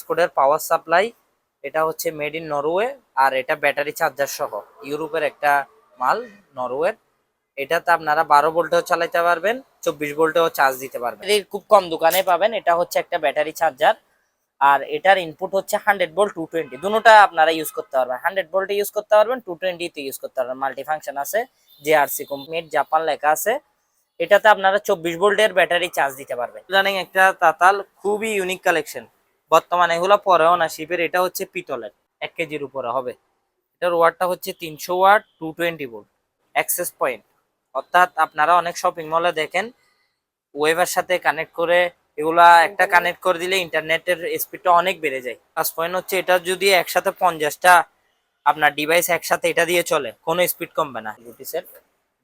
স্কোডের পাওয়ার supply এটা হচ্ছে made in Norway আর এটা ব্যাটারি চার্জার সহ। ইউরোপের একটা মাল নরওয়ের এটাতে আপনারা বারো ভোল্টেও চালাতে পারবেন, চব্বিশ ভোল্টেও চার্জ দিতে পারবেন। খুব কম দোকানে পাবেন, এটা হচ্ছে একটা ব্যাটারি চার্জার আর এটার ইনপুট হচ্ছে হান্ড্রেড ভোল্ট টু টোয়েন্টি দুটোটা আপনারা ইউজ করতে পারবেন। হান্ড্রেড ভোল্টে ইউজ করতে পারবেন টু টোয়েন্টিতে ইউজ করতে পারবেন। মাল্টি ফাংশন আছে জেআরসি কোম্পানির জাপান লেখা আছে। এটাতে আপনারা চব্বিশ ভোল্টের ব্যাটারি চার্জ দিতে পারবেন। ইদানিং একটা তাতাল খুবই ইউনিক কালেকশন বর্তমানে এগুলো পরেও না, শিপের এটা হচ্ছে পিতলের, এক কেজির উপরে হবে। এটার ওয়াটটা হচ্ছে তিনশো watt two twenty volt access point অর্থাৎ আপনারা অনেক শপিং মলে দেখেন ওয়েবের সাথে কানেক্ট করে এগুলা একটা কানেক্ট করে দিলে ইন্টারনেটের স্পিডটা অনেক বেড়ে যায়। প্লাস পয়েন্ট হচ্ছে এটা যদি একসাথে পঞ্চাশটা আপনার ডিভাইস একসাথে এটা দিয়ে চলে, কোনো স্পিড কমবে না। গুটি সেট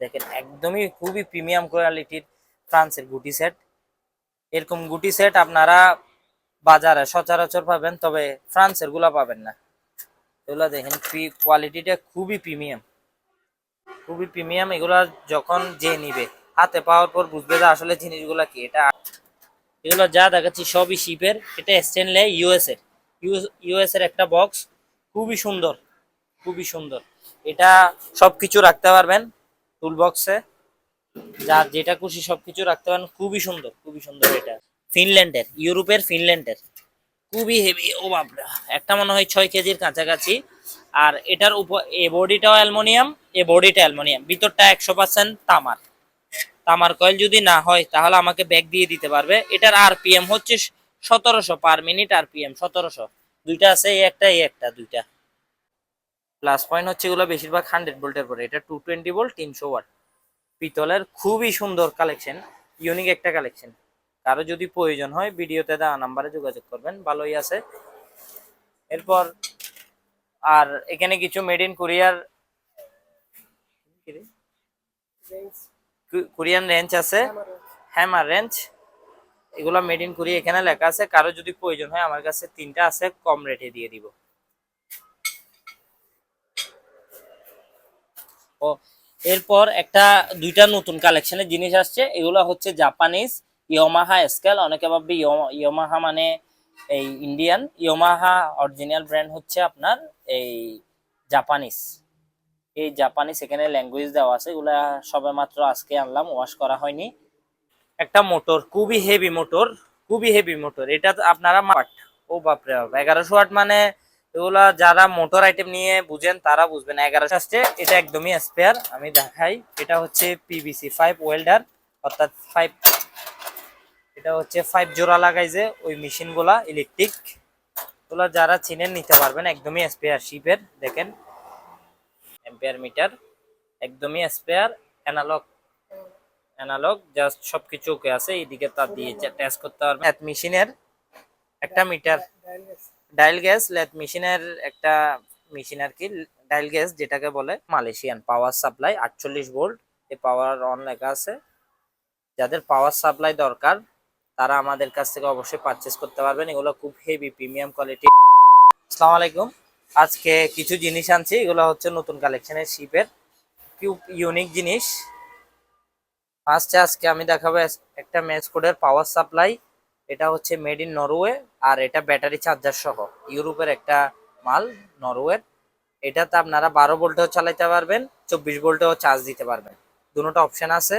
দেখেন একদমই খুবই প্রিমিয়াম কোয়ালিটির ফ্রান্সের গুটি সেট এরকম গুটি সেট আপনারা বাজারে সচরাচর পাবেন, তবে ফ্রান্সেরগুলা পাবেন না। এগুলা দেখেন কোয়ালিটিটা খুবই প্রিমিয়াম খুবই প্রিমিয়াম এগুলা যখন যে নিবে, হাতে পাওয়ার পর বুঝবে যে আসলে জিনিসগুলা কি, এটা এগুলো যা দেখাচ্ছি সবই শিপের এটা স্টেনলে ইউএস এর ইউএস এর একটা বক্স খুবই সুন্দর খুবই সুন্দর। এটা সবকিছু রাখতে পারবেন টুল বক্সে যা যেটা খুশি সবকিছু রাখতে পারেন খুবই সুন্দর খুবই সুন্দর এটা। ফিনল্যান্ডের, ইউরোপের ফিনল্যান্ডের। খুবই হেভি ও বাপরা, একটা মনে হয় ছয় কেজির কাছাকাছি। আর এটার উপর, এ বডিটাও অ্যালমোনিয়াম, এ বডিটা অ্যালমোনিয়াম। ভিতরটা একশো পার্সেন্ট তামার। তামার কয়েল যদি না হয়, তাহলে আমাকে ব্যাগ দিয়ে দিতে পারবে। এটার আরপিএম হচ্ছে সতেরোশো পার মিনিট আরপিএম সতেরোশো। দুইটা আছে, এই একটা এই একটা, দুইটা। প্লাস পয়েন্ট হচ্ছে এগুলো বেশিরভাগ হান্ড্রেড ভোল্টের পরে এটা টু টোয়েন্টি ভোল্ট তিনশো ওয়াট পিতলের খুবই সুন্দর কালেকশন ইউনিক একটা কালেকশন কারও যদি প্রয়োজন হয়, ভিডিওতে দেওয়া নাম্বারে যোগাযোগ করবেন, ভালোই আছে। এরপর আর এখানে কিছু মেড ইন কোরিয়ার কোরিয়ান রেঞ্জ আছে। হ্যামার রেঞ্জ এগুলো মেড ইন কোরিয়া এখানে লেখা আছে। কারও যদি প্রয়োজন হয়, আমার কাছে তিনটা আছে, কম রেটে দিয়ে দিব। ও, এরপর একটা দুইটা নতুন কালেকশনের জিনিস আসছে। এগুলো হচ্ছে জাপানিজ ইয়োমাহা স্কেল অনেকে ভাববে ইয়ো- ইয়োমাহা মানে এই ইন্ডিয়ান ইয়োমাহা অরিজিনাল ব্র্যান্ড হচ্ছে আপনার এই জাপানিজ এই জাপানিজ এখানে ল্যাঙ্গুয়েজ দেওয়া আছে, এগুলা সবে মাত্র আজকে আনলাম ওয়াশ করা হয়নি। একটা মোটর খুবই হেভি মোটর খুবই হেভি মোটর এটা আপনারা মাট ও বাপরে বাপ, এগারোশো ওয়াট মানে এগুলা যারা মোটর আইটেম নিয়ে বুঝেন, তারা বুঝবেন এগারোশো আসছে, এটা একদমই স্পেয়ার আমি দেখাই, এটা হচ্ছে পিবিসি ফাইভ ওয়েল্ডার অর্থাৎ ফাইভ এটা হচ্ছে ফাইভ জোড়া লাগাই যে, ওই মেশিনগুলা ইলেকট্রিক ওগুলা যারা চিনেন নিতে পারবেন, একদমই স্পেয়ার শিপের দেখেন। এম্পিয়ার মিটার একদমই স্পেয়ার অ্যানালগ অ্যানালগ জাস্ট সবকিছু ওকে আছে, এইদিকে তার দিয়ে টেস্ট করতে পারবেন। ল্যাথ মেশিনের একটা মিটার ডায়াল গ্যাস ল্যাথ মেশিনের একটা মেশিন আর কি ডায়াল গ্যাস যেটাকে বলে মালয়েশিয়ান পাওয়ার সাপ্লাই আটচল্লিশ ভোল্ট এই পাওয়ার অন লেখা আছে। যাদের পাওয়ার সাপ্লাই দরকার তারা আমাদের কাছ থেকে অবশ্যই পারচেস করতে পারবেন। এগুলো খুব হেভি প্রিমিয়াম কোয়ালিটি আসসালামু আলাইকুম। আজকে কিছু জিনিস আনছি। এগুলো হচ্ছে নতুন কালেকশনের শিপের খুব ইউনিক জিনিস। ফার্স্টে আজকে আমি দেখাবো একটা ম্যাচ কোডের পাওয়ার সাপ্লাই এটা হচ্ছে মেড ইন নরওয়ে আর এটা ব্যাটারি চার্জার সহ। ইউরোপের একটা মাল নরওয়ের এটাতে আপনারা বারো ভোল্টেও চালাতে পারবেন, চব্বিশ ভোল্টেও চার্জ দিতে পারবেন। দুটো অপশন আছে।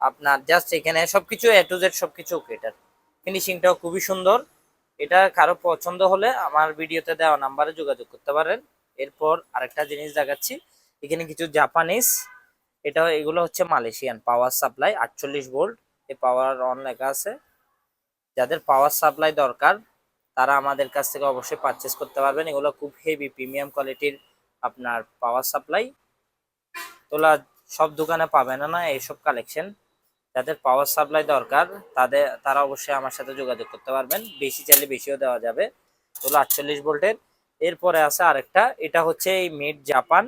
আপনার জাস্ট এখানে সবকিছু এ টু জেড সবকিছু ওকে এটার ফিনিশিংটাও খুবই সুন্দর। এটা কারও পছন্দ হলে আমার ভিডিওতে দেওয়া নাম্বারে যোগাযোগ করতে পারেন। এরপর আরেকটা জিনিস দেখাচ্ছি। এখানে কিছু জাপানিজ এটা এগুলো হচ্ছে মালয়েশিয়ান পাওয়ার সাপ্লাই আটচল্লিশ ভোল্ট এই পাওয়ার অন লেখা আছে। যাদের পাওয়ার সাপ্লাই দরকার, তারা আমাদের কাছ থেকে অবশ্যই পারচেস করতে পারবেন। এগুলো খুব হেভি প্রিমিয়াম কোয়ালিটির আপনার পাওয়ার সাপ্লাই তোলা সব দোকানে পাবেন না এইসব কালেকশন যাদের পাওয়ার সাপ্লাই দরকার, তাদের, তারা অবশ্যই আমার সাথে যোগাযোগ করতে পারবেন। বেশি চাইলে বেশিও দেওয়া যাবে। তোলা আটচল্লিশ ভোল্টের। এরপরে আছে আরেকটা। এটা হচ্ছে এই মেড জাপান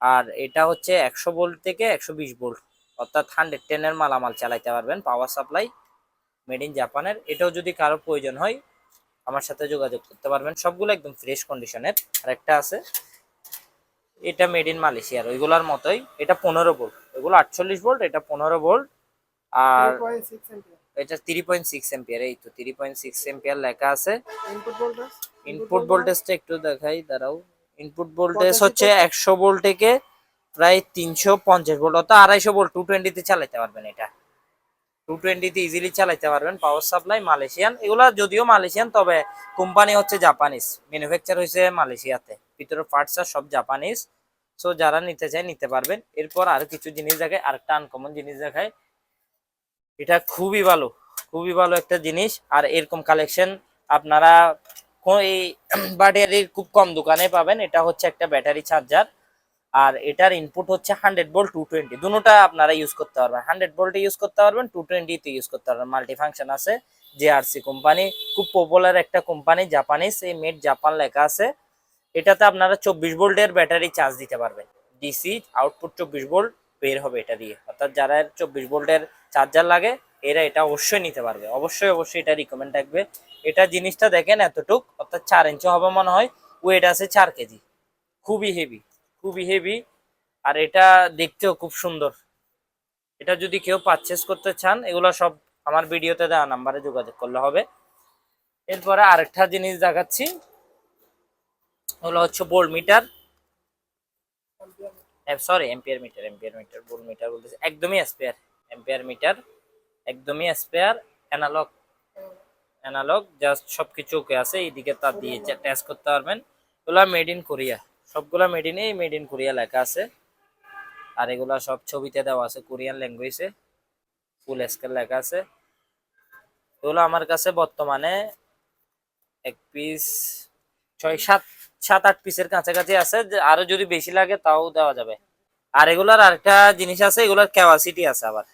আর এটা হচ্ছে একশো ভোল্ট থেকে একশো বিশ ভোল্ট। অর্থাৎ হান্ড্রেড টেনের মালামাল চালাইতে পারবেন পাওয়ার সাপ্লাই মেড ইন জাপানের এটাও যদি কারও প্রয়োজন হয়, আমার সাথে যোগাযোগ করতে পারবেন। সবগুলো একদম ফ্রেশ কন্ডিশনের আর একটা আছে। এটা মেড ইন মালয়েশিয়ার ওইগুলোর মতোই। এটা পনেরো ভোল্ট। ওইগুলো আটচল্লিশ ভোল্ট, এটা পনেরো ভোল্ট। আর এটা থ্রি পয়েন্ট সিক্স এম্পিয়ার এই তো থ্রি পয়েন্ট সিক্স এম্পিয়ার লেখা আছে। ইনপুট ভোল্টেজ ইনপুট ভোল্টেজটা একটু দেখাই দাঁড়াও। ইনপুট ভোল্টেজ হচ্ছে একশো ভোল্ট থেকে প্রায় তিনশো পঞ্চাশ ভোল্ট অর্থাৎ আড়াইশো ভোল্ট টু টোয়েন্টিতে চালাতে পারবেন এটা। টু টোয়েন্টিতে ইজিলি চালাতে পারবেন পাওয়ার সাপ্লাই মালয়েশিয়ান এগুলা যদিও মালয়েশিয়ান তবে কোম্পানি হচ্ছে জাপানিজ ম্যানুফ্যাকচার হয়েছে মালয়েশিয়াতে ভিতরের পার্টস সব জাপানিজ সো যারা নিতে চায় নিতে পারবেন। এরপর আর কিছু জিনিস দেখায় আরেকটা আনকমন জিনিস দেখায় এটা খুবই ভালো খুবই ভালো একটা জিনিস। আর এরকম কালেকশন আপনারা এই ব্যাটারির খুব কম দোকানে পাবেন। এটা হচ্ছে একটা ব্যাটারি চার্জার আর এটার ইনপুট হচ্ছে হান্ড্রেড ভোল্ট টু টোয়েন্টি দুটোটা আপনারা ইউজ করতে পারবেন। হান্ড্রেড ভোল্টে ইউজ করতে পারবেন টু টোয়েন্টিতে ইউজ করতে পারবেন। মাল্টি ফাংশন আছে জেআরসি কোম্পানি খুব পপুলার একটা কোম্পানি জাপানিজ এই মেড জাপান লেখা আছে। এটাতে আপনারা চব্বিশ ভোল্টের ব্যাটারি চার্জ দিতে পারবেন। ডিসি আউটপুট চব্বিশ ভোল্ট বের হবে এটা দিয়ে। অর্থাৎ যারা চব্বিশ ভোল্টের চার্জার লাগে, এরা এটা অবশ্যই নিতে পারবে। অবশ্যই অবশ্যই এটা রিকমেন্ড থাকবে। এটা জিনিসটা দেখেন এতটুক, অর্থাৎ চার ইঞ্চি হবে মনে হয় ওয়েট আছে চার কেজি। খুবই হেভি খুবই হেভি আর এটা দেখতেও খুব সুন্দর। এটা যদি কেউ পারচেস করতে চান, এগুলো সব আমার ভিডিওতে দেওয়া নাম্বারে যোগাযোগ করলে হবে। এরপরে আরেকটা জিনিস দেখাচ্ছি, ওগুলো হচ্ছে volt meter sorry ampere meter ampere meter volt meter বলতেছে। একদমই স্পেয়ার এম্পিয়ার মিটার একদমই স্পেয়ার অ্যানালগ অ্যানালগ জাস্ট সবকিছু ওকে আছে এইদিকে তার দিয়ে টেস্ট করতে পারবেন। এগুলা মেড ইন কোরিয়া সবগুলা মেড ইন এই মেড ইন কোরিয়া লেখা আছে। আর এগুলা সব ছবিতে দেওয়া আছে কোরিয়ান ল্যাঙ্গুয়েজে ফুল স্কেল লেখা আছে। এগুলো আমার কাছে বর্তমানে এক পিস ছয় সাত সাত আট পিসের কাছাকাছি আছে আরও যদি বেশি লাগে তাও দেওয়া যাবে। আর এগুলার আরেকটা জিনিস আছে এগুলার ক্যাপাসিটি আছে আবার।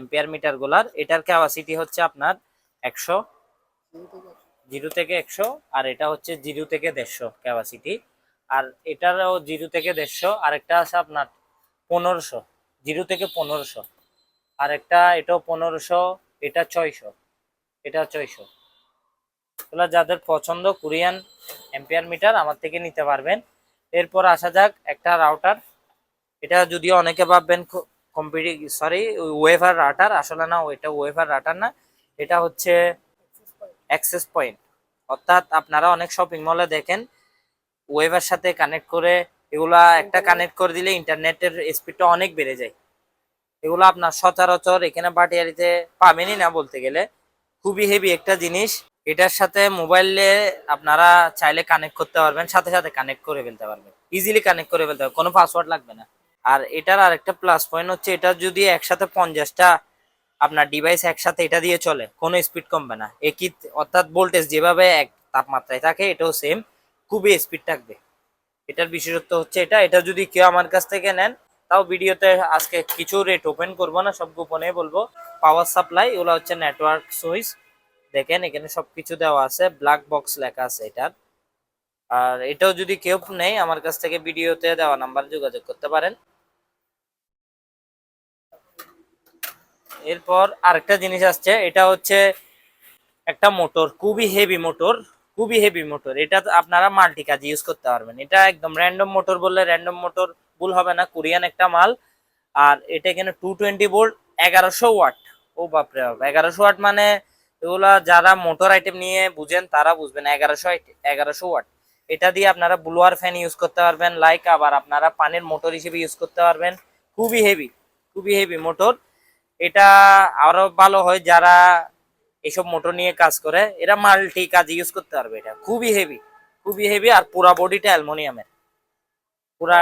এম্পিয়ার মিটারগুলার, এটার ক্যাপাসিটি হচ্ছে আপনার একশো জিরো থেকে একশো, আর এটা হচ্ছে জিরো থেকে দেড়শো ক্যাপাসিটি আর এটারও জিরো থেকে দেড়শো আর একটা আছে আপনার পনেরোশো, জিরো থেকে পনেরোশো। আর একটা এটাও পনেরোশো, এটা ছয়শো এটা ছয়শো। এগুলো যাদের পছন্দ কোরিয়ান এম্পিয়ার মিটার আমার থেকে নিতে পারবেন। এরপর আসা যাক একটা রাউটার এটা যদিও অনেকে ভাববেন কম্পিটি সরি ওয়েভার রাটার আসলে না ওইটা ওয়েভার রাটার না, এটা হচ্ছে অ্যাক্সেস পয়েন্ট অর্থাৎ আপনারা অনেক শপিং মলে দেখেন ওয়েভার সাথে কানেক্ট করে, এগুলা একটা কানেক্ট করে দিলে ইন্টারনেটের স্পিডটা অনেক বেড়ে যায়। এগুলো আপনার সচরাচর এখানে বাটিয়ারিতে পাবেনই না বলতে গেলে। খুবই হেভি একটা জিনিস। এটার সাথে মোবাইলে আপনারা চাইলে কানেক্ট করতে পারবেন, সাথে সাথে কানেক্ট করে ফেলতে পারবেন। ইজিলি কানেক্ট করে ফেলতে পারবেন, কোনো পাসওয়ার্ড লাগবে না। আর এটার আরেকটা প্লাস পয়েন্ট হচ্ছে, এটা যদি একসাথে পঞ্চাশটা আপনার ডিভাইস একসাথে এটা দিয়ে চলে, কোনো স্পিড কমবে না। একই অর্থাৎ ভোল্টেজ যেভাবে এক তাপমাত্রায় থাকে, এটাও সেম খুবই স্পিড থাকবে। এটার বিশেষত্ব হচ্ছে এটা এটা যদি কেউ আমার কাছ থেকে নেন, তাও ভিডিওতে আজকে কিছু রেট ওপেন করব না, সব গোপনে বলব। পাওয়ার সাপ্লাই ওগুলো হচ্ছে নেটওয়ার্ক সুইচ দেখেন, এখানে সবকিছু দেওয়া আছে ব্ল্যাক বক্স লেখা আছে এটার। আর এটাও যদি কেউ নেই আমার কাছ থেকে ভিডিওতে দেওয়া নাম্বার যোগাযোগ করতে পারেন। এরপর আরেকটা জিনিস আসছে, এটা হচ্ছে একটা মোটর, খুবই হেভি মোটর, খুবই হেভি মোটর। এটা আপনারা মাল্টি কাজ ইউজ করতে পারবেন। এটা একদম র্যান্ডম মোটর বললে র্যান্ডম মোটর ভুল হবে না, কোরিয়ান একটা মাল। আর এটা এখানে টু টোয়েন্টি ভোল্ট এগারোশো ওয়াট। ও বাপরে বাপ, এগারোশো ওয়াট মানে এগুলা যারা মোটর আইটেম নিয়ে বুঝেন, তারা বুঝবেন এগারোশো এগারোশো ওয়াট। এটা দিয়ে আপনারা ব্লোয়ার ফ্যান ইউজ করতে পারবেন লাইক আবার আপনারা পানির মোটর হিসেবে ইউজ করতে পারবেন। খুবই হেভি খুবই হেভি মোটর। এটা আরও ভালো হয় যারা এইসব মোটর নিয়ে কাজ করে এরা মাল্টি কাজ ইউজ করতে পারবে এটা। খুবই হেভি খুবই হেভি আর পুরা বডিটা অ্যালমোনিয়ামের। পুরা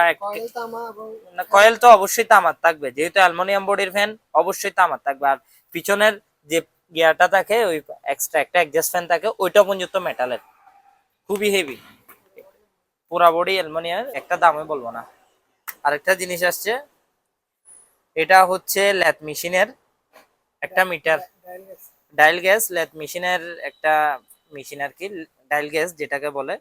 কয়েল তো অবশ্যই তামার থাকবে যেহেতু অ্যালুমিনিয়াম বডির ফ্যান অবশ্যই তামার থাকবে। আর পিছনের যে গিয়ারটা থাকে ওই এক্সট্রা একটা অ্যাডজাস্ট ফ্যান থাকে ওইটা পর্যন্ত মেটালের খুবই হেভি পুরা বডি অ্যালুমিনিয়ামের একটা দামে বলব না। আরেকটা জিনিস আসছে এটা হচ্ছে ল্যাথ মেশিনের একটা মিটার। Dial gas. ল্যাথ মেশিনের একটা মেশিন আর কি ডায়াল গ্যাস যেটাকে বলে।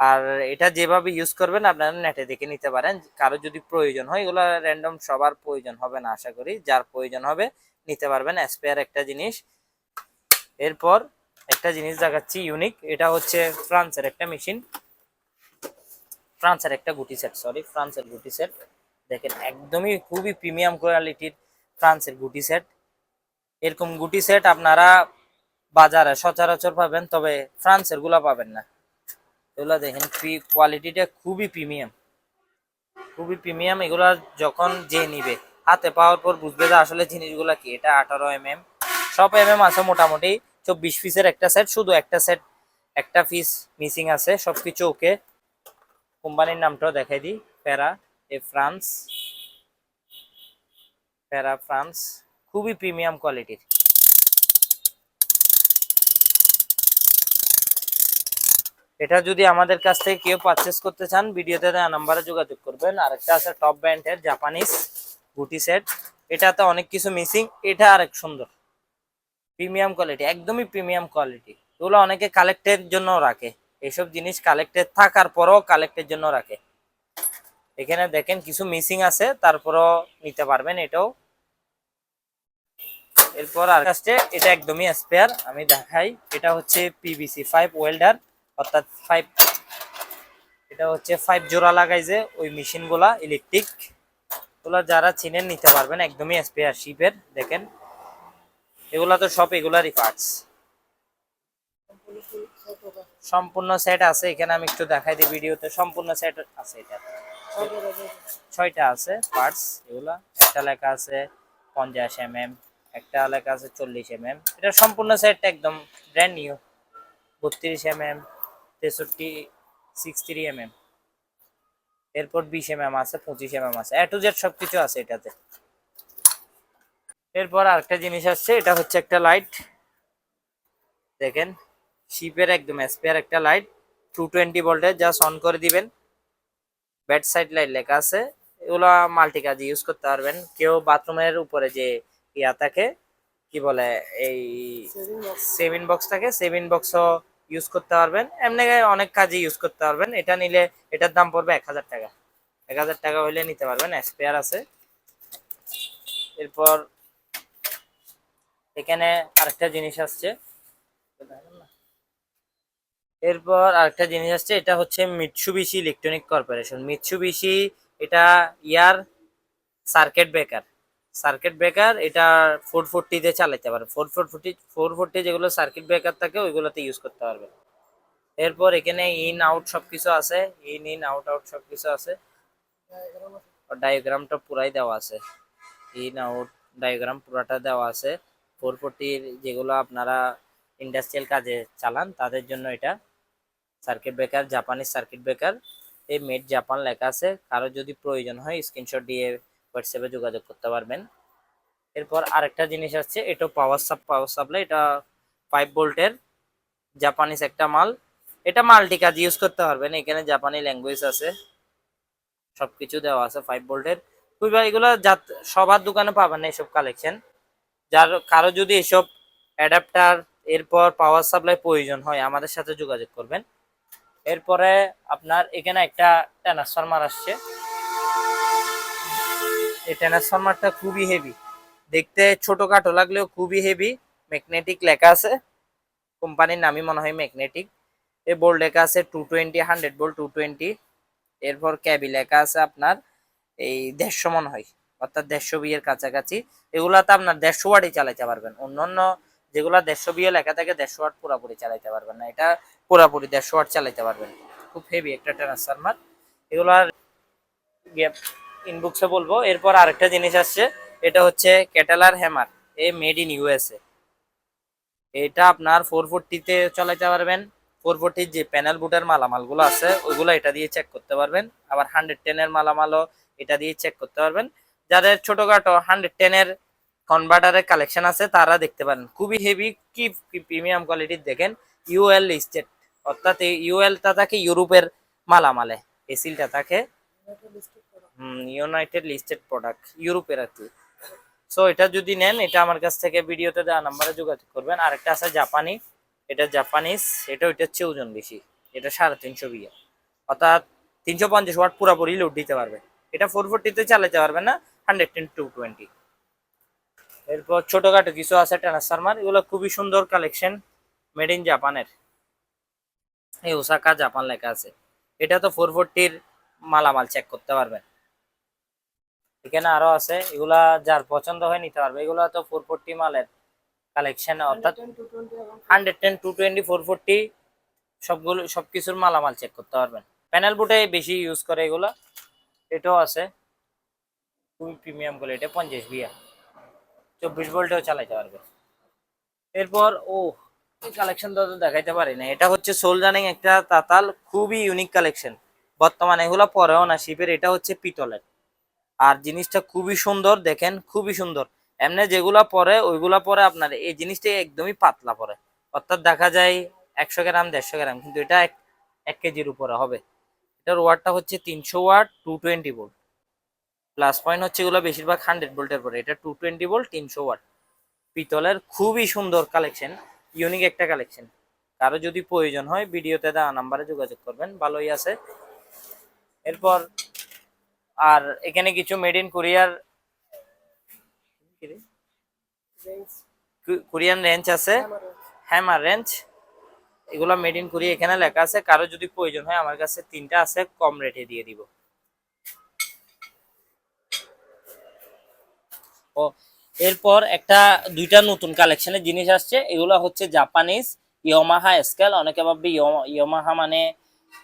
আর এটা যেভাবে ইউজ করবেন আপনারা নেটে দেখে নিতে পারেন। কারও যদি প্রয়োজন হয় এগুলো র্যান্ডম সবার প্রয়োজন হবে না আশা করি। যার প্রয়োজন হবে নিতে পারবেন। স্পেয়ার একটা জিনিস। এরপর একটা জিনিস দেখাচ্ছি ইউনিক এটা হচ্ছে ফ্রান্সের একটা মেশিন। ফ্রান্সের একটা গুটি সেট সরি ফ্রান্সের গুটি সেট দেখেন, একদমই খুবই প্রিমিয়াম কোয়ালিটির ফ্রান্সের গুটি সেট এরকম গুটি সেট আপনারা বাজারে সচরাচর পাবেন, তবে ফ্রান্সেরগুলা পাবেন না। এগুলা দেখেন কোয়ালিটিটা খুবই প্রিমিয়াম খুবই প্রিমিয়াম এগুলা যখন যে নিবে, হাতে পাওয়ার পর বুঝবে যে আসলে জিনিসগুলা কি, এটা আঠারো এম এম সব এম এম আছে মোটামুটি, চব্বিশ পিসের একটা সেট শুধু একটা সেট একটা পিস মিসিং আছে সব কিছু ওকে কোম্পানির নামটাও দেখাই দিই para A France, para France, খুবই প্রিমিয়াম কোয়ালিটির। এটা যদি আমাদের কাছ থেকে কেউ পারচেস করতে চান, ভিডিওতে দেওয়া নাম্বারে যোগাযোগ করবেন। আরেকটা আছে টপ ব্র্যান্ডের জাপানিজ গুটি সেট এটাতে অনেক কিছু মিসিং এটা আরেক সুন্দর। প্রিমিয়াম কোয়ালিটি, একদমই প্রিমিয়াম কোয়ালিটি। এগুলো অনেকে কালেক্টের জন্য রাখে। এইসব জিনিস কালেক্টেড থাকার পরও কালেক্টের জন্য রাখে। এখানে দেখেন কিছু মিসিং আছে, তারপরও নিতে পারবেন এটাও। এরপর আর কাছে এটা একদমই স্পেয়ার আমি দেখাই। এটা হচ্ছে পিবিসি ফাইভ ওয়েল্ডার অর্থাৎ ফাইভ এটা হচ্ছে ফাইভ জোড়া লাগাই যে, ওই মেশিনগুলা ইলেকট্রিকগুলা যারা চিনেন নিতে পারবেন, একদমই স্পেয়ার শিপের দেখেন। এগুলা তো সব এগুলারই পার্টস সম্পূর্ণ সেট আছে, এখানে আমি একটু দেখাই দিই ভিডিওতে সম্পূর্ণ সেট আছে এটা। ছয়টা আছে পার্টস এগুলা। একটা লেখা আছে পঞ্চাশ এম এম একটা লেখা আছে চল্লিশ এম এম এটা সম্পূর্ণ সেটটা একদম ব্র্যান্ড নিউ বত্রিশ এম এম তেষট্টি সিক্স এম এম এরপর বিশ এম এম আছে, পঁচিশ এম এম আছে। এ টু জেড সব কিছু আছে এটাতে। এরপর আরেকটা জিনিস আসছে, এটা হচ্ছে একটা লাইট দেখেন শিপের একদম স্পেয়ার একটা লাইট টু টোয়েন্টি ভোল্টের জাস্ট অন করে দিবেন। ব্যাট সাইড লাইট লেখা আছে এগুলো মাল্টি কাজে ইউজ করতে পারবেন। কেউ বাথরুমের উপরে যে ইয়া থাকে কি বলে এই সেভিন বক্স থাকে সেভিন বক্সও ইউজ করতে পারবেন। এমনি অনেক কাজে ইউজ করতে পারবেন। এটা নিলে এটার দাম পড়বে এক হাজার টাকা। এক হাজার টাকা হইলে নিতে পারবেন স্পেয়ার আছে। এরপর এখানে আরেকটা জিনিস আসছে। এরপর আরেকটা জিনিস আসছে, এটা হচ্ছে মিৎসুবিশি ইলেকট্রনিক কর্পোরেশন মিৎসুবিশি এটা air circuit breaker circuit breaker এটা ফোর ফোরটিতে চালাতে পারবে। Four four forty four forty যেগুলো সার্কিট ব্রেকার থাকে, ওইগুলোতে ইউজ করতে পারবে। এরপর এখানে ইন আউট সব কিছু আছে। ইন ইন আউট আউট সব কিছু আছে ডায়াগ্রামটা পুরাই দেওয়া আছে। ইন আউট ডায়াগ্রাম পুরাটা দেওয়া আছে। ফোর ফোরটির যেগুলো আপনারা ইন্ডাস্ট্রিয়াল কাজে চালান, তাদের জন্য এটা circuit breaker, Japanese circuit breaker, এই মেড জাপান লেখা আছে। কারও যদি প্রয়োজন হয়, স্ক্রিনশট দিয়ে হোয়াটসঅ্যাপে যোগাযোগ করতে পারবেন। এরপর আরেকটা জিনিস আছে, এটা পাওয়ার সাপ পাওয়ার সাপ্লাই এটা ফাইভ ভোল্টের জাপানিজ একটা মাল। এটা মাল্টি কাজ ইউজ করতে পারবেন, এখানে জাপানি ল্যাঙ্গুয়েজ আছে। সবকিছু দেওয়া আছে ফাইভ ভোল্টের খুবই এগুলো যাত সবার দোকানে পাবেন না এসব কালেকশন যার, কারও যদি এসব অ্যাডাপ্টার এরপর পাওয়ার সাপ্লাই প্রয়োজন হয়, আমাদের সাথে যোগাযোগ করবেন। এরপরে আপনার এখানে একটা ট্রান্সফরমার আসছে। এই ট্রান্সফরমারটা খুবই হেভি দেখতে ছোটখাটো লাগলেও খুবই হেভি ম্যাগনেটিক লেখা আছে। কোম্পানির নামই মনে হয় ম্যাগনেটিক এই বোল্ড লেখা আছে two twenty hundred volt two twenty এরপর ক্যাবি লেখা আছে আপনার এই দেড়শো মনে হয়। অর্থাৎ দেড়শো বিয়ের কাছাকাছি। এগুলাতে আপনার দেড়শো ওয়াটই চালাইতে পারবেন। অন্যান্য যেগুলা দেড়শো বিয়ে লেখা থাকে, দেড়শো ওয়াট পুরোপুরি চালাইতে পারবেন না। এটা পুরাপুরি দেড়শো ওয়াট চালাইতে পারবেন। খুব হেভি একটা ট্রান্সফরমার এগুলার ইনবক্সে বলব। এরপর আরেকটা জিনিস আসছে, এটা হচ্ছে ক্যাটালার hammer A made in USA এটা আপনার ফোর ফোরটিতে চালাইতে পারবেন। ফোর ফোরটির যে প্যানেল বুটের মালামালগুলো আছে, ওইগুলো এটা দিয়ে চেক করতে পারবেন। আবার হান্ড্রেড টেনের মালামালও এটা দিয়ে চেক করতে পারবেন। যাদের ছোটখাটো হান্ড্রেড টেনের কনভার্টারের কালেকশন আছে, তারা দেখতে পারেন। খুবই হেভি কি প্রিমিয়াম কোয়ালিটির দেখেন। ইউএল লিস্টেড অর্থাৎ এই ইউএলটা থাকে ইউরোপের মালামালে। এসিলটা থাকে ইউনাইটেড লিস্টেড প্রোডাক্ট ইউরোপের আর কি। সো এটা যদি নেন, এটা আমার কাছ থেকে ভিডিওতে দেওয়া নাম্বারে যোগাযোগ করবেন। আরেকটা আছে জাপানি, এটা জাপানিজ, এটা ওইটা হচ্ছে ওজন বেশি, এটা সাড়ে তিনশো বিয়ে অর্থাৎ তিনশো পঞ্চাশ ওয়াট পুরোপুরি লোড দিতে পারবে। এটা ফোর ফোরটিতে চালাতে পারবে না হান্ড্রেড টেন টু টোয়েন্টি এরপর ছোটখাটো কিছু আছে ট্রান্সফরমার এগুলো খুবই সুন্দর কালেকশন মেড ইন জাপানের এই ওসাকা জাপান লেখা আছে। এটা তো ফোর ফোরটির মালামাল চেক করতে পারবেন। এখানে আরও আছে এগুলা যার পছন্দ হয় নিতে পারবে। এগুলা তো ফোর ফোরটি মালের কালেকশন অর্থাৎ hundred ten two twenty four forty সবগুলো সবকিছুর মালামাল চেক করতে পারবেন। প্যানেল বুটে বেশি ইউজ করে এগুলো। এটাও আছে। খুবই প্রিমিয়াম করে এটা পঞ্চাশ বিয়া চব্বিশ ভোল্টেও চালাইতে পারবে। এরপর ও কালেকশন তো দেখাইতে পারি না এটা হচ্ছে সোলজানিং একটা তাতাল, খুবই ইউনিক কালেকশন বর্তমানে এগুলো পরেও না শিপের, এটা হচ্ছে পিতলের। আর জিনিসটা খুবই সুন্দর, দেখেন, খুবই সুন্দর। এমনি যেগুলা পরে, ওইগুলা পরে আপনার এই জিনিসটা একদমই পাতলা পরে। অর্থাৎ দেখা যায় একশো গ্রাম, দেড়শো গ্রাম, কিন্তু এটা এক এক কেজির উপরে হবে। এটার ওয়াটটা হচ্ছে তিনশো watt two twenty volt plus point হচ্ছে এগুলো বেশিরভাগ হান্ড্রেড ভোল্টের পরে এটা টু টোয়েন্টি ভোল্ট তিনশো ওয়াট। পিতলের খুবই সুন্দর কালেকশন ইউনিক একটা কালেকশন কারও যদি প্রয়োজন হয়, ভিডিওতে দেওয়া নাম্বারে যোগাযোগ করবেন, ভালোই আছে। এরপর, আর এখানে কিছু মেড ইন কোরিয়ার কোরিয়ান রেঞ্জ আছে। হ্যামার রেঞ্জ এগুলো মেড ইন কোরিয়া এখানে লেখা আছে। কারও যদি প্রয়োজন হয়, আমার কাছে তিনটা আছে, কম রেটে দিয়ে দিব। ও এরপর একটা দুইটা নতুন কালেকশনের জিনিস আসছে। এগুলো হচ্ছে জাপানিজ ইয়মাহা স্কেল অনেকে ভাববে ইয়মাহা মানে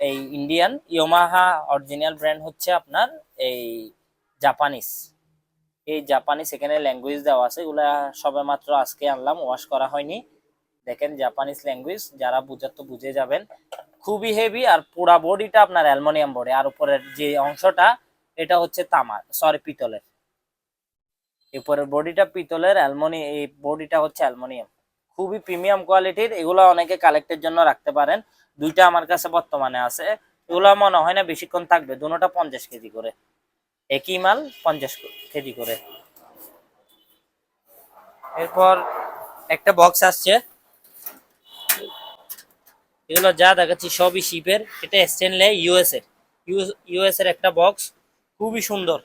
এই ইন্ডিয়ান ইয়মাহা অরিজিনাল ব্র্যান্ড হচ্ছে আপনার এই জাপানিজ এই জাপানিজ এখানে ল্যাঙ্গুয়েজ দেওয়া আছে। এগুলা সবে মাত্র আজকে আনলাম ওয়াশ করা হয়নি। দেখেন জাপানিজ ল্যাঙ্গুয়েজ যারা বুঝার তো বুঝে যাবেন। খুবই হেভি আর পুরা বডিটা আপনার অ্যালমোনিয়াম বডি আর উপরের যে অংশটা, এটা হচ্ছে তামার সরি পিতলের। এরপরের বডিটা পিতলের অ্যালমোনি এই বডিটা হচ্ছে অ্যালমোনিয়াম খুবই প্রিমিয়াম কোয়ালিটির এগুলো অনেকে কালেক্টের জন্য রাখতে পারেন। দুইটা আমার কাছে বর্তমানে আছে। এগুলো মনে হয় না বেশিক্ষণ থাকবে, দুটোটা পঞ্চাশ কেজি করে। একই মাল, পঞ্চাশ কেজি করে। এরপর একটা বক্স আসছে। এগুলো যা দেখাচ্ছি সবই শিপের এটা স্টেনলে ইউএস এর। ইউএস এর একটা বক্স খুবই সুন্দর।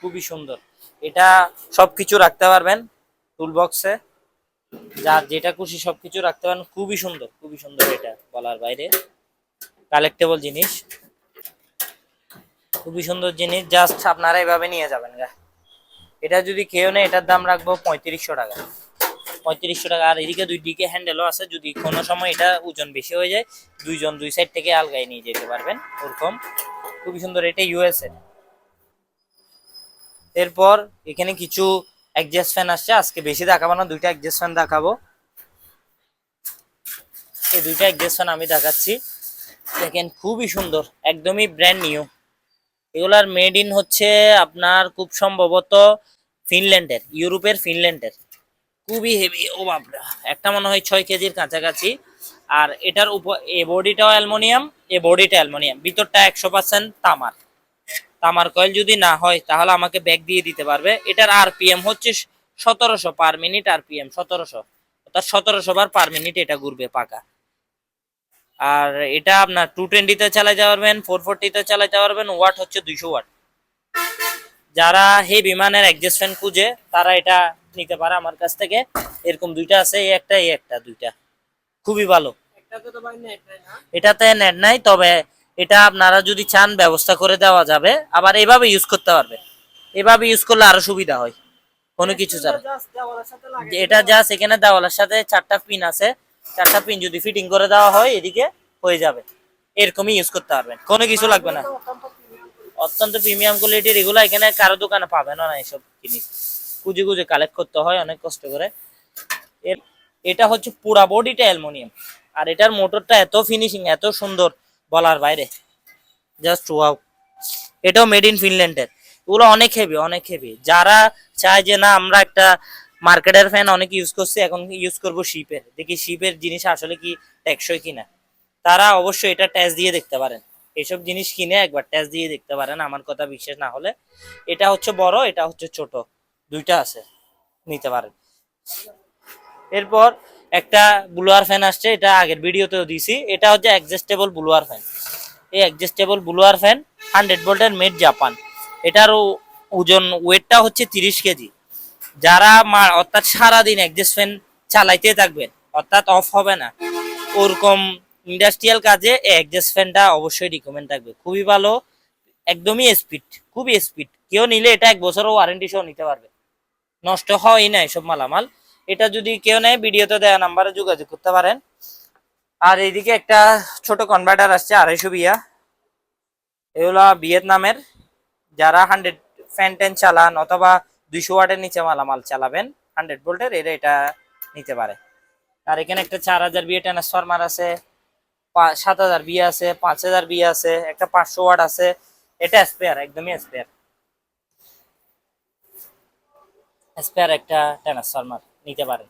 খুবই সুন্দর। এটা সবকিছু রাখতে পারবেন টুল বক্সে যার যেটা খুশি সবকিছু রাখতে পারেন। খুবই সুন্দর খুবই সুন্দর এটা বলার বাইরে। কালেক্টেবল জিনিস। খুবই সুন্দর জিনিস। জাস্ট আপনারা এভাবে নিয়ে যাবেন গা। এটা যদি কেউ নেই এটার দাম রাখব পঁয়ত্রিশশো টাকা। পঁয়ত্রিশশো টাকা। আর এদিকে দুই দিকে হ্যান্ডেলও আছে। যদি কোনো সময় এটা ওজন বেশি হয়ে যায়, দুইজন দুই সাইড থেকে আলগায় নিয়ে যেতে পারবেন। ওরকম। খুবই সুন্দর। এটা ইউএস এর এরপর এখানে কিছু অ্যাডজাস্ট ফ্যান আসছে। আজকে বেশি দেখাবো না, দুইটা অ্যাডজাস্ট ফ্যান দেখাবো। এই দুইটা অ্যাডজাস্ট ফ্যান আমি দেখাচ্ছি। দেখেন, খুবই সুন্দর, একদমই ব্র্যান্ড নিউ এগুলার মেড ইন হচ্ছে আপনার খুব সম্ভবত ফিনল্যান্ডের, ইউরোপের ফিনল্যান্ডের। খুবই হেভি ও বাপরা, একটা মনে হয় ছয় কেজির কাছাকাছি। আর এটার উপর, এ বডিটাও অ্যালমোনিয়াম, এ বডিটা অ্যালমোনিয়াম। ভিতরটা একশো পার্সেন্ট তামার। তামার কয়েল যদি না হয় তাহলে আমাকে ব্যাগ দিয়ে দিতে পারবে। এটার আর আরপিএম হচ্ছে সতেরোশো পার মিনিট আরপিএম সতেরোশো। অর্থাৎ সতেরোশো বার পার মিনিট এটা ঘুরবে পাকা। আর এটা আপনার টু টোয়েন্টিতে চালাতে পারবেন ফোর ফোরটিতে চালাতে পারবেন ওয়াট হচ্ছে দুইশো ওয়াট যারা হে বিমানের অ্যাডজাস্ট ফ্যান খুঁজে তারা এটা নিতে পারে আমার কাছ থেকে। এরকম দুইটা আছে এই একটা এই একটা দুইটা। খুবই ভালো। এটাতে নেট নাই তবে এটা আপনারা যদি চান ব্যবস্থা করে দেওয়া যাবে। আবার এভাবে ইউজ করতে পারবে। এভাবে ইউজ করলে আরও সুবিধা হয়। কোনো কিছু ছাড়া। এটা জাস্ট এখানে দেওয়ালের সাথে চারটা পিন আছে। চারটা পিন যদি ফিটিং করে দেওয়া হয় এদিকে হয়ে যাবে। এরকমই ইউজ করতে পারবেন। কোনো কিছু লাগবে না। অত্যন্ত প্রিমিয়াম কোয়ালিটির এগুলো এখানে কারও দোকানে পাবেন না এসব জিনিস। খুঁজে খুঁজে কালেক্ট করতে হয় অনেক কষ্ট করে। এর এটা হচ্ছে পুরা বডিটা অ্যালমোনিয়াম। আর এটার মোটরটা এত ফিনিশিং এত সুন্দর। বলার বাইরে। জাস্ট ওয়াও এটাও মেড ইন ফিনল্যান্ডের এগুলো অনেক হেভি অনেক হেভি যারা চায় যে না, আমরা একটা মার্কেটের ফ্যান অনেক ইউজ করছি, এখন ইউজ করব শিপের দেখি শিপের জিনিস আসলে কি টেকসই কিনা। তারা অবশ্যই এটা টেস্ট দিয়ে দেখতে পারেন। এসব জিনিস কিনে একবার টেস্ট দিয়ে দেখতে পারেন, আমার কথা বিশ্বাস না হলে। এটা হচ্ছে বড়, এটা হচ্ছে ছোট। দুইটা আছে, নিতে পারেন। এরপর একটা ব্লুয়ার ফ্যান আসছে, এটা আগের ভিডিওতেও দিছি এটা হচ্ছে অ্যাডজাস্টেবল ব্লুয়ার ফ্যান। এই অ্যাডজাস্টেবল ব্লুয়ার ফ্যান হান্ড্রেড ভোল্টের মেড জাপান এটার ওজন, ওয়েটটা হচ্ছে তিরিশ কেজি। যারা মা- অর্থাৎ সারাদিন অ্যাডজাস্ট ফ্যান চালাইতে থাকবেন, অর্থাৎ অফ হবে না। ওরকম ইন্ডাস্ট্রিয়াল কাজে অ্যাডজাস্ট ফ্যানটা অবশ্যই রিকমেন্ড থাকবে। খুবই ভালো, একদমই স্পিড খুবই স্পিড কেউ নিলে এটা এক বছরও ওয়ারেন্টি সহ নিতে পারবে। নষ্ট হয় না এসব মালামাল। এটা যদি কেউ নেয়, ভিডিওতে দেওয়া নাম্বারে যোগাযোগ করতে পারেন। আর এইদিকে একটা ছোট কনভার্টার আসছে, আড়াইশো বিয়া। এগুলা ভিয়েতনামের। যারা হান্ড্রেড ফ্যান টেন চালান অথবা দুইশো ওয়াটের নিচে মালামাল চালাবেন হান্ড্রেড ভোল্টের এরা এটা নিতে পারে। আর এখানে একটা চার হাজার বিয়ে ট্রান্সফরমার আছে সাত হাজার বিয়ে আছে, পাঁচ হাজার বিয়ে আছে, একটা পাঁচশো ওয়াট আছে। এটা স্পেয়ার একদমই স্পেয়ার স্পেয়ার একটা ট্রান্সফরমার নিতে পারেন